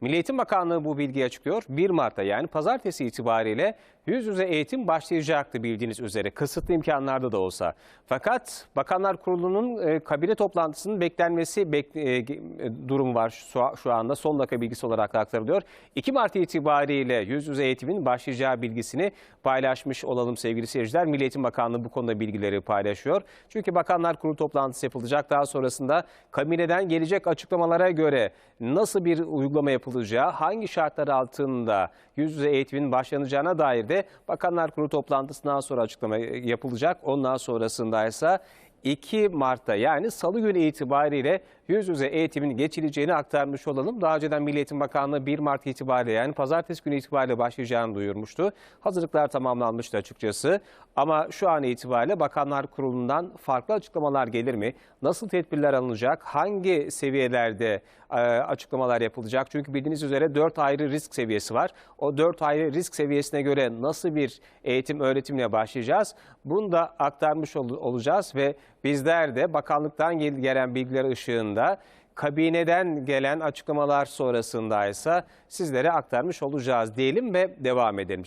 Milli Eğitim Bakanlığı bu bilgiyi açıklıyor. 1 Mart'ta yani pazartesi itibariyle yüz yüze eğitim başlayacaktı bildiğiniz üzere. Kısıtlı imkanlarda da olsa. Fakat Bakanlar Kurulu'nun e, kabine toplantısının beklenmesi bek- e, ge- durumu var şu, şu anda. Son dakika bilgisi olarak da aktarılıyor. 2 Mart itibariyle yüz yüze eğitimin başlayacağı bilgisini paylaşmış olalım sevgili seyirciler. Milli Eğitim Bakanlığı bu konuda bilgileri paylaşıyor. Çünkü Bakanlar Kurulu toplantısı yapılacak. Daha sonrasında kabineden gelecek açıklamalara göre nasıl bir uygulama yapılacağı, hangi şartlar altında yüz yüze eğitimin başlanacağına dair de Bakanlar Kurulu toplantısından sonra açıklama yapılacak. Ondan sonrasında ise 2 Mart'ta yani salı günü itibariyle yüz yüze eğitimin geçileceğini aktarmış olalım. Daha önceden Milli Eğitim Bakanlığı 1 Mart itibariyle yani pazartesi günü itibariyle başlayacağını duyurmuştu. Hazırlıklar tamamlanmıştı açıkçası. Ama şu an itibariyle Bakanlar Kurulu'ndan farklı açıklamalar gelir mi? Nasıl tedbirler alınacak? Hangi seviyelerde e, açıklamalar yapılacak? Çünkü bildiğiniz üzere 4 ayrı risk seviyesi var. O 4 ayrı risk seviyesine göre nasıl bir eğitim öğretimle başlayacağız? Bunu da aktarmış ol- olacağız ve bizler de bakanlıktan gel- gelen bilgiler ışığında kabineden gelen açıklamalar sonrasında ise sizlere aktarmış olacağız diyelim ve devam edelim.